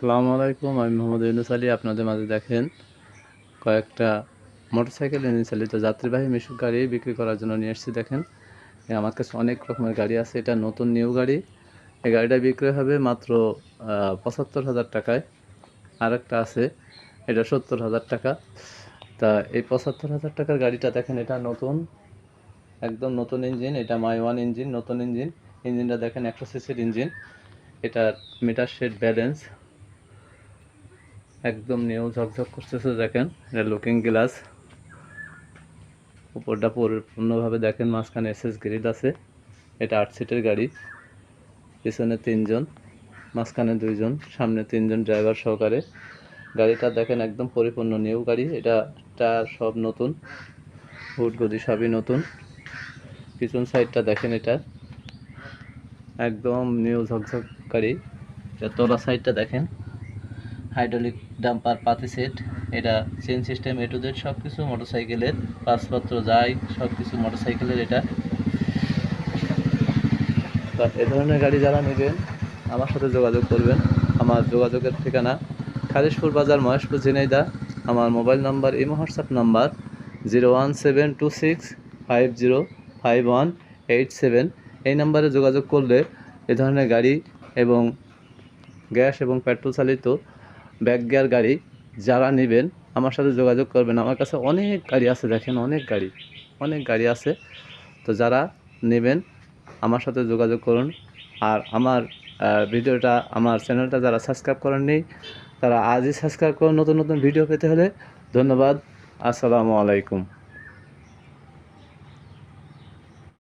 সালামু আলাইকুম, আমি মোহাম্মদ ইউনুস আলী। আপনাদের মাঝে দেখেন কয়েকটা মোটরসাইকেল ইঞ্জিন চালিত যাত্রীবাহী মিশুক গাড়ি বিক্রি করার জন্য নিয়ে এসেছি, দেখেন। আমার কাছে অনেক রকমের গাড়ি আছে, এটা নতুন, নিউ গাড়ি। এই গাড়িটা বিক্রি হবে মাত্র পঁচাত্তর হাজার টাকায়। আর একটা আছে, এটা সত্তর হাজার টাকা। তা, এই পঁচাত্তর হাজার টাকার গাড়িটা দেখেন, এটা নতুন, একদম নতুন ইঞ্জিন, এটা মাই ওয়ান ইঞ্জিন, নতুন ইঞ্জিন। ইঞ্জিনটা দেখেন একশো সিসির ইঞ্জিন। এটার মিটার শেড ব্যালেন্স একদম নিউ ঝকঝক করতেছে, দেখেন। এটা লুকিং গ্লাস উপরটা পরিপূর্ণভাবে দেখেন, মাঝখানে এসএস গ্রিল আছে। এটা আট সিটের গাড়ি। পিছনে তিনজন, মাঝখানে দুইজন, সামনে তিনজন ড্রাইভার সহকারে। গাড়িটা দেখেন একদম পরিপূর্ণ নিউ গাড়ি। এটা টায়ার সব নতুন। হুট গদি সবই নতুন। পিছন সাইডটা দেখেন এটা। একদম নিউ ঝকঝক গাড়ি। এটা তোলা সাইডটা দেখেন। হাইড্রোলিক ডাম্পার পাতি সেট, এটা chain system, A to Z সব কিছু মোটরসাইকেলের পাসপত্র যাই সব কিছু মোটরসাইকেলের এটা। এ ধরনের গাড়ি যারা নেবেন, আমার সাথে যোগাযোগ করবেন। আমার যোগাযোগের ঠিকানা খালিশপুর বাজার, মহেশপুর ঝিনাইদা আমার mobile number imo WhatsApp number, zero one seven two six five zero five one eight seven. এই নাম্বারে যোগাযোগ করলে এ ধরনের গাড়ি এবং গ্যাস এবং পেট্রোল চালিত ব্যাক গিয়ার গাড়ি যারা নেবেন, আমার সাথে যোগাযোগ করবেন। আমার কাছে অনেক গাড়ি আছে, দেখেন অনেক গাড়ি অনেক গাড়ি আছে। তো যারা নেবেন, আমার সাথে যোগাযোগ করুন। আর আমার ভিডিওটা, আমার চ্যানেলটা যারা সাবস্ক্রাইব করেননি, তারা আজই সাবস্ক্রাইব করুন নতুন নতুন ভিডিও পেতে হলে। ধন্যবাদ। আসসালামু আলাইকুম।